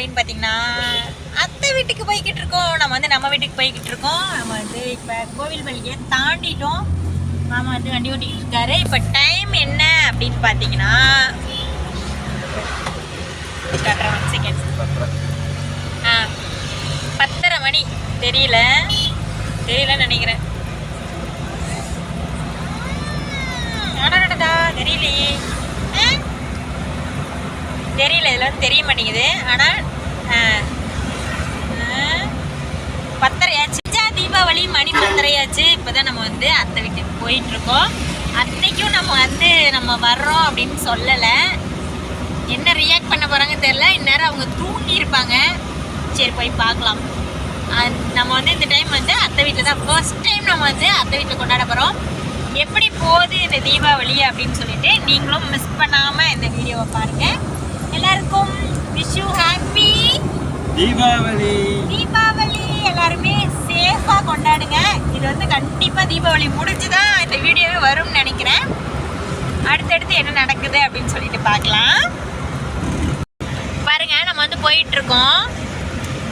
அப்படின்னு பார்த்தீங்கன்னா அத்தை வீட்டுக்கு போய்கிட்டு இருக்கோம். நம்ம வந்து நம்ம வீட்டுக்கு போய்கிட்டு இருக்கோம். நம்ம வந்து இப்போ கோவில் வழியை தாண்டிட்டோம். மாமா வந்து வண்டி ஓட்டிக்கிட்டு இருக்காரு. இப்போ டைம் என்ன அப்படின்னு பார்த்தீங்கன்னா ஒன் செகண்ட் ஆ பத்தரை மணி. தெரியல. தெரியலன்னு நினைக்கிறேன். அடடடா தெரியலையே. தெரியல. இதெல்லாம் தெரிய மாட்டேங்குது. ஆனால் பத்தரையாச்சு ஜா, தீபாவளி மணி பத்தரையாச்சு. இப்போ தான் நம்ம வந்து அத்தை வீட்டுக்கு போயிட்டு இருக்கோம் அன்னைக்கும் நம்ம வந்து நம்ம வர்றோம் அப்படின்னு சொல்லலை. என்ன ரியாக்ட் பண்ண போகிறாங்கன்னு தெரில இந்நேரம் அவங்க தூங்கி இருப்பாங்க சரி போய் பார்க்கலாம். நம்ம வந்து இந்த டைம் வந்து அத்தை வீட்டில் தான் ஃபர்ஸ்ட் டைம் நம்ம வந்து அத்தை வீட்டில் கொண்டாட போகிறோம் எப்படி போகுது இந்த தீபாவளி அப்படின்னு சொல்லிட்டு நீங்களும் மிஸ் பண்ணாமல் இந்த வீடியோவை பாருங்கள் எல்லாருக்கும் wish you happy Deepavali. Deepavali. எல்லாருமே சேஃபாக கொண்டாடுங்க. இது வந்து கண்டிப்பாக தீபாவளி முடிஞ்சு தான் இந்த வீடியோவே வரும்னு நினைக்கிறேன். அடுத்தடுத்து என்ன நடக்குது அப்படின்னு சொல்லிட்டு பார்க்கலாம். பாருங்க நம்ம வந்து போயிட்டுருக்கோம்.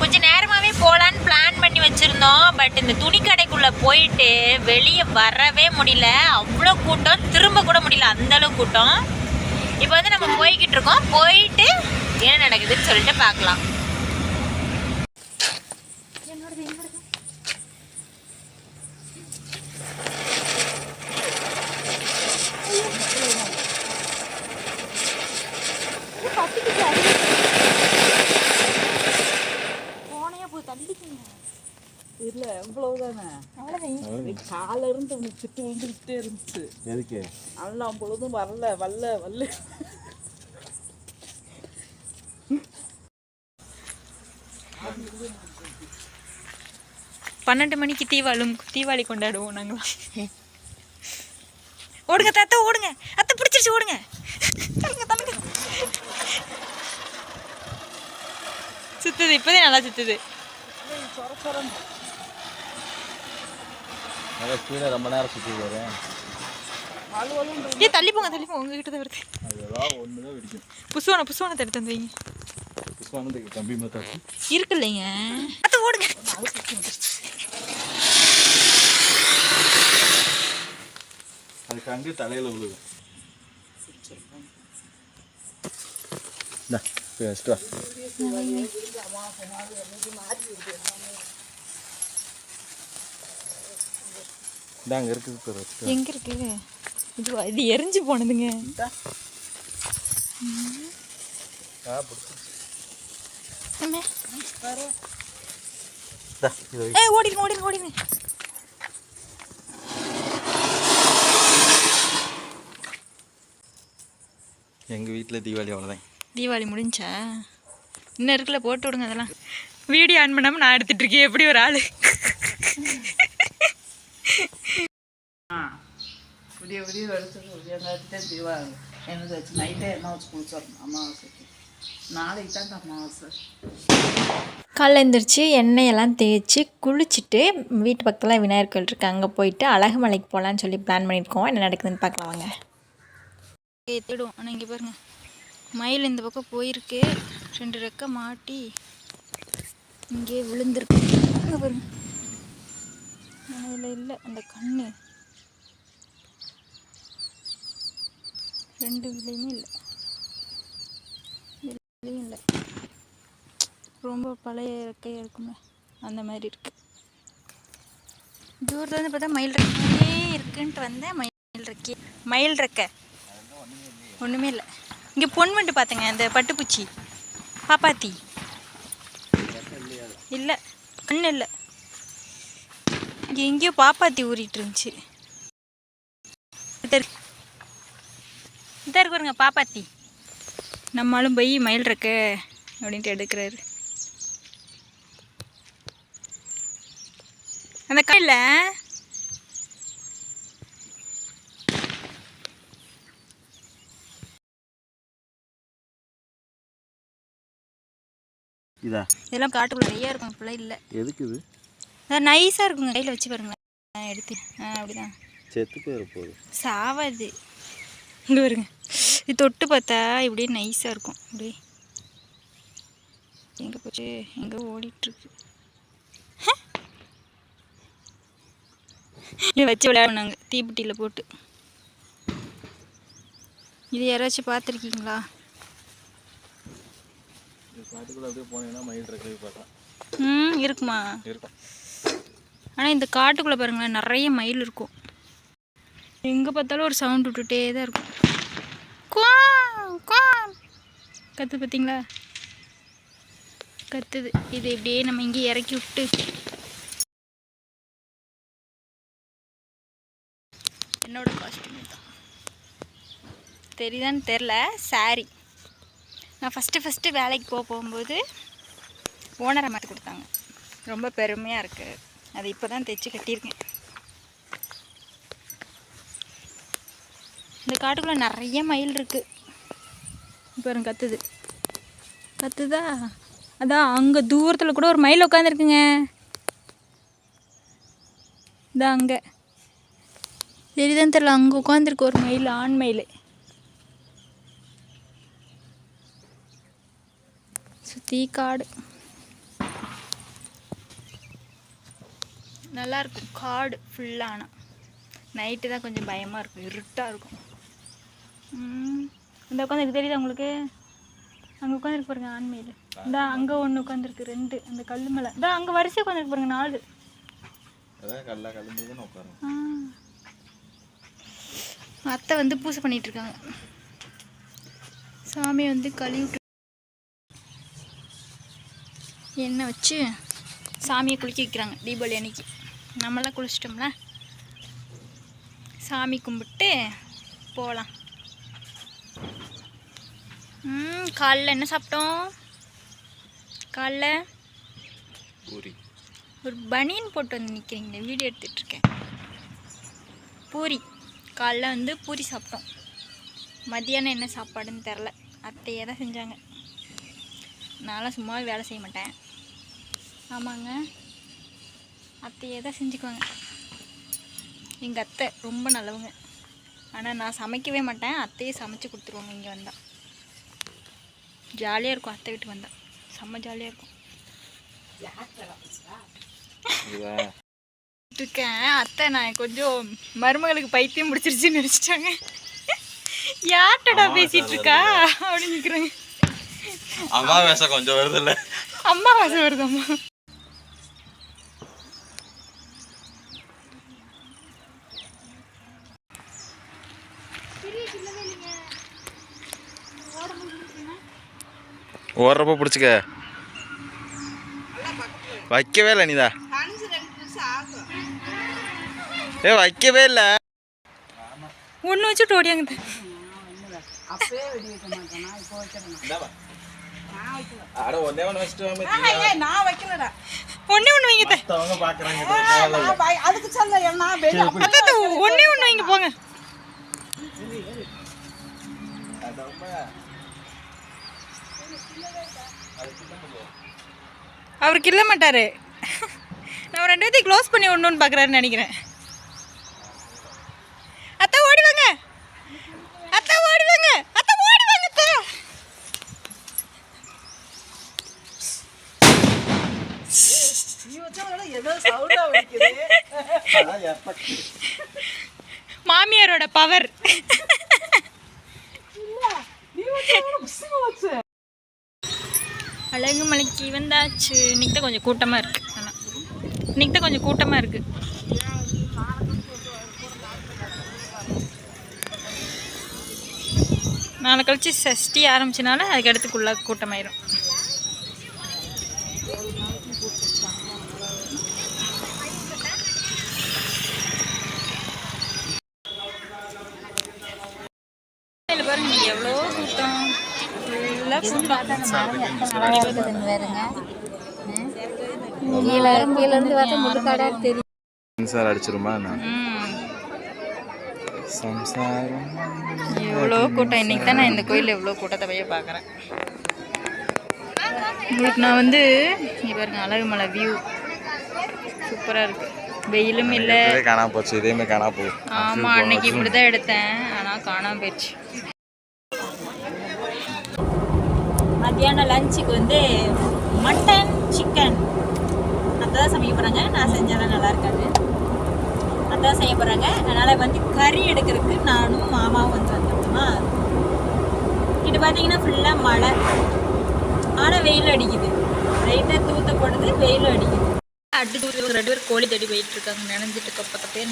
கொஞ்சம் நேரமாகவே போகலான்னு பிளான் பண்ணி வச்சுருந்தோம். பட் இந்த துணி கடைக்குள்ளே போயிட்டு வெளியே வரவே முடியல. அவ்வளோ கூட்டம். திரும்ப கூட முடியல. அந்தளவு கூட்டம். இப்போ வந்து நம்ம போய்கிட்டு இருக்கோம் போயிட்டு என்ன நடக்குதுன்னு சொல்லிட்டு பார்க்கலாம். இல்ல இவ்வளவுதானே? அவ்வளோதான் கால இருந்து உனக்கு திட்டு விழுந்துகிட்டே இருந்துச்சு. எதுக்கு? எல்லாம் பொழுதும் வரல வரல வரல. பன்னெண்டு மணிக்கு தீபாவளி தீபாவளி கொண்டாடுவோம் நாங்களாம் ஓடுங்க தாத்தா ஓடுங்க. அத்தை பிடிச்சிருச்சு ஓடுங்க. சுத்துது இப்போதே நல்லா சுத்துது. ஸ்பீடாக ரொம்ப நேரம் சுற்றி வரேன் ஏ தள்ளி போங்க தள்ளி போங்க. உங்ககிட்ட தான் வருது புசுவான புசுவானத்தை எடுத்து வந்து வைங்க. புஷ்பானதுக்கு கம்பி மத்தாச்சு இருக்கு இல்லைங்க அத்தை ஓடுங்க. அது கங்கு தலையில் விழுகும் வச்சுட்டு வா. இந்தா அங்கே இருக்குது பேர் வச்சுட்டு வா. எங்க இருக்கு இதுவா இது எரிஞ்சு போனதுங்க. ஓடிடுங்க ஓடிடுங்க ஓடிடுங்க. எங்கள் வீட்டில் தீபாவளி அவ்வளோதான் தீபாவளி முடிஞ்சா? இன்னும் இருக்குல்ல போட்டு விடுங்க அதெல்லாம். வீடியோ ஆன் பண்ணாமல் நான் எடுத்துட்டு இருக்கேன். எப்படி ஒரு ஆள்? விடிய விடிய எடுத்துட்டு விடிய நேரத்தே தீபாவளி. என்னது வச்சு நைட்டே என்ன வச்சு குளிச்சிடணும் அமாவாசைக்கு நாளைக்கு தான் இந்த அமாவாசை. காலைல எழுந்திரிச்சு எண்ணெயெல்லாம் தேய்ச்சி குளிச்சுட்டு வீட்டு பக்கத்தில் விநாயகர் கோயில் இருக்குது அங்கே போயிட்டு அழகு மலைக்கு போகலான்னு சொல்லி பிளான் பண்ணியிருக்கோம். என்ன நடக்குதுன்னு பார்க்கலாம் வாங்க. தேடும். ஆனால் இங்கே பாருங்க. மயில் இந்த பக்கம் போயிருக்கு. ரெண்டு ரெக்கை மாட்டி இங்கே விழுந்திருக்கு. இங்கே பாருங்க. அதில் இல்லை. அந்த கண்ணு. ரெண்டு விலையுமே இல்லை. விலையும் இல்லை. ரொம்ப பழைய இறக்கையாக இருக்குமே. அந்த மாதிரி இருக்கு. தூரத்துலேருந்து வந்து பார்த்தா மயில் ரெக்கையே இருக்குன்ட்டு வந்தேன். மயில் ரெக்கை மயில் ரெக்கை ஒன்றுமே இல்லை. இங்கே பொன் வண்டு பார்த்தேங்க இந்த பட்டுப்பூச்சி பாப்பாத்தி. இல்லை ஒன்றும் இல்லை. இங்கே எங்கேயோ பாப்பாத்தி ஊறிட்டு இருந்துச்சு. இதாக இருக்குறங்க பாப்பாத்தி. நம்மளும் போய் மயில் இருக்க அப்படின்ட்டு எடுக்கிறாரு. அந்த கையில் இதா? இதெல்லாம் காட்டுக்குள்ள நிறைய இருக்கும் இப்பெல்லாம் இல்லை. எதுக்கு இது? நைஸாக இருக்குங்க. கையில் வச்சு பாருங்களேன் எடுத்து. ஆ அப்படிதான். செத்து போயிட போகுது சாவாது. இங்கே வருங்க இது தொட்டு பார்த்தா இப்படியே நைஸாக இருக்கும். இப்படியே எங்கே போச்சு? எங்கே ஓடிட்டுருக்கு. இதை வச்சு விளையாடுனாங்க. தீப்பெட்டியில் போட்டு. இது யாராச்சும் பார்த்துருக்கீங்களா? காட்டுக்குள்ள அப்படியே போனீங்கன்னா மயில் இருக்கிறது பார்க்கலாம் ம் இருக்குமா? இருக்கும். ஆனால் இந்த காட்டுக்குள்ளே பாருங்களேன் நிறைய மயில் இருக்கும். எங்கே பார்த்தாலும் ஒரு சவுண்ட் விட்டுட்டே தான் இருக்கும். கத்து பார்த்தீங்களா கத்துது இது இப்படியே நம்ம இங்கே இறக்கி விட்டு. என்னோட காஸ்டியூம் தான் தெரியுதான்னு தெரில saree. நான் ஃபஸ்ட்டு ஃபஸ்ட்டு வேலைக்கு போக போகும்போது ஓனரை மாற்றி கொடுத்தாங்க. ரொம்ப பெருமையாக இருக்குது அது இப்போ தான் தைச்சி கட்டியிருக்கேன். இந்த காட்டுக்குள்ளே நிறைய மயில் இருக்குது இப்போ கத்துது. கத்துதா? அதான் அங்கே தூரத்தில் கூட ஒரு மயில் உட்காந்துருக்குங்க இதான் அங்கே. தெரியுதான்னு தெரியல அங்கே உட்காந்துருக்கு ஒரு மயில் ஆண் மயில். சுற்றி காடு நல்லா இருக்கும் காடு ஃபுல்லான நைட்டு தான் கொஞ்சம் பயமாக இருக்கும். இருட்டாக இருக்கும். இந்த உட்காந்துருக்கு. தெரியுதா உங்களுக்கு? அங்கே உட்காந்துருக்கு பாருங்க ஆண்மையில். இந்த அங்கே ஒன்று உட்காந்துருக்கு. ரெண்டு. அந்த கல் மேலே. இந்த அங்கே வரிசை உட்காந்துருக்கு பாருங்க நாலு. அத்தை வந்து பூஜை பண்ணிட்டு இருக்காங்க. சாமி வந்து கழுவி எண்ணெய் வச்சு சாமியை குளிக்க வைக்கிறாங்க. தீபாவளி அன்னைக்கு. நம்மளாம் குளிச்சிட்டோம்ல. சாமி கும்பிட்டு போகலாம். ம் காலைல என்ன சாப்பிட்டோம்? காலைல பூரி. ஒரு பனியன் போட்டு வந்து நிற்கிறீங்களே வீடியோ எடுத்துட்டு இருக்கேன். பூரி. காலைல வந்து பூரி சாப்பிட்டோம். மதியானம் என்ன சாப்பாடுன்னு தெரில. அத்தையே தான் செஞ்சாங்க. நான்லாம் சும்மா வேலை செய்ய மாட்டேன். ஆமாங்க. அத்தையே தான் செஞ்சுக்குவாங்க. எங்கள் அத்தை ரொம்ப நல்லவங்க. ஆனால் நான் சமைக்கவே மாட்டேன். அத்தையே சமைச்சு கொடுத்துருவாங்க இங்கே வந்தால் ஜாலியாக இருக்கும் அத்தை வீட்டுக்கு வந்தால் செம்ம ஜாலியாக இருக்கும். இருக்கேன். அத்தை நான் கொஞ்சம் மருமகளுக்கு பைத்தியம் பிடிச்சிருச்சுன்னு நினச்சிட்டாங்க. யார்கிட்டடா அம்மா பேசிட்டு இருக்கா அப்படின்னு நிற்கிறாங்க அம்மா வேஷம் கொஞ்சம் வருது இல்ல அம்மா வாசம் வருது அம்மா. ஓடுறப்ப பிடிச்சிக்க. வைக்கவே இல்லை நீதா. ஏ வைக்கவே இல்லை. ஒன்று வச்சுட்டு ஓடியாங்க ஒன்னே ஒன்று வைங்க ஒண்ணே ஒன்று வைங்க போங்க. அவர் கிள்ள மாட்டாரு. நான் ரெண்டு பேர்த்தையும் க்ளோஸ் பண்ணி ஒன்றுன்னு பார்க்குறாருன்னு நினைக்கிறேன். அத்தை ஓடி வாங்க அத்தை ஓடி வாங்க அத்தை ஓடி வாங்க அத்தை மாமியாரோட பவர் அழகு மலைக்கு வந்தாச்சு. இன்னைக்கு தான் கொஞ்சம் கூட்டமாக இருக்குது ஆனால் இன்னைக்கு தான் கொஞ்சம் கூட்டமாக இருக்குது நாளை கழிச்சு சஷ்டி ஆரம்பிச்சனால அதுக்கு அடுத்துக்குள்ளே கூட்டமாயிரும். கீழே கீழே இருந்து பார்த்தா முழுக்காடா தெரியும் மின்சாரம் அடிச்சிருமா சம்சாரம் எவ்வளோ கூட்டம். இன்னைக்கு தான் நான் இந்த கோயிலில் எவ்வளோ கூட்டத்தை போய் பார்க்குறேன். உங்களுக்கு நான் வந்து பாருங்க அழகுமலை வியூ சூப்பராக இருக்கு. வெயிலும் இல்லை. காணாம போச்சு. இதேமே காணாம போகும் ஆமாம் அன்னைக்கு இப்படி தான் எடுத்தேன். ஆனால் காணாம போயிடுச்சு. மத்தியானம் லஞ்சுக்கு வந்து மட்டன் சிக்கன் அதான் சமைக்க போகிறாங்க நான் செஞ்சாலும் நல்லா இருக்காது. அதான் செய்ய போகிறாங்க அதனால் வந்து கறி எடுக்கிறதுக்கு நானும் மாமாவும் வந்து வந்தோமா இது பார்த்தீங்கன்னா ஃபுல்லாக மழை. ஆனால் வெயில் அடிக்குது. லைட்டாக தூத்த போடுறது வெயிலும் அடிக்குது. அட்டு தூத்து ரெண்டு பேர் கோழி தேடி போயிட்டு இருக்காங்க நினைஞ்சிட்டு கப்ப கப்பே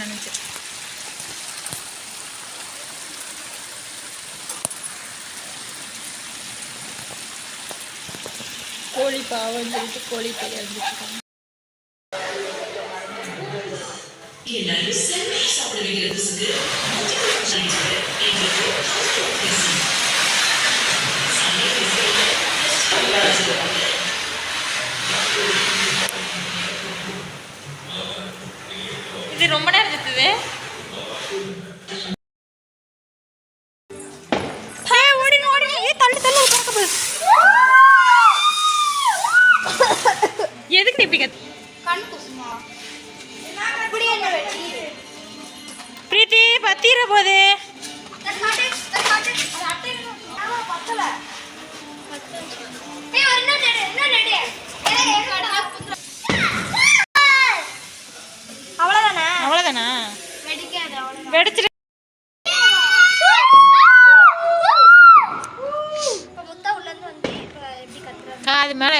கோழி பாவம் சொல்லிட்டு கோழி பெரிய வந்துட்டு இது ரொம்ப நேரம் இருக்குது வெடிச்சிட்டு இப்போ முத்தா உள்ள இருந்து வந்து இப்போ எப்படி கத்துறாங்க காது மேலே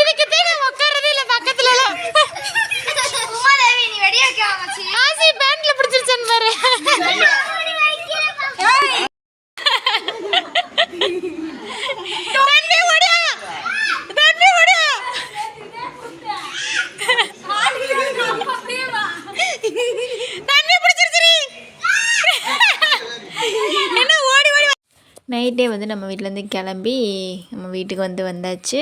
இதுக்கு தான் உட்காரதே இல்லை பக்கத்துல உமாதேவி நீ வெடி வைக்க ஆரம்பிச்சு ஆசி பேண்ட்ல பிடிச்சிருச்சேன்னு பாரு தம்பி ஓடியா தம்பி ஓடியா தம்பி பிடிச்சிருச்சு என்ன ஓடி ஓடி நைட்டே வந்து நம்ம வீட்டிலேருந்து கிளம்பி நம்ம வீட்டுக்கு வந்து வந்தாச்சு.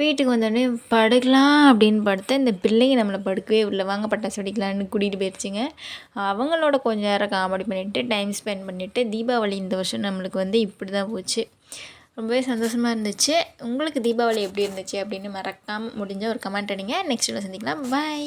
வீட்டுக்கு வந்தோடனே படுக்கலாம் அப்படின்னு படுத்த இந்த பிள்ளைங்க நம்மளை படுக்கவே உள்ள வாங்க பட்டாசு வெடிக்கலான்னு கூட்டிகிட்டு போயிடுச்சுங்க அவங்களோட கொஞ்ச நேரம் காமெடி பண்ணிவிட்டு டைம் ஸ்பெண்ட் பண்ணிவிட்டு தீபாவளி இந்த வருஷம் நம்மளுக்கு வந்து இப்படி தான் போச்சு. ரொம்பவே சந்தோஷமாக இருந்துச்சு. உங்களுக்கு தீபாவளி எப்படி இருந்துச்சு அப்படின்னு மறக்காமல் முடிஞ்ச ஒரு கமெண்ட் அடிங்க. நெக்ஸ்ட் சந்திக்கலாம். பாய்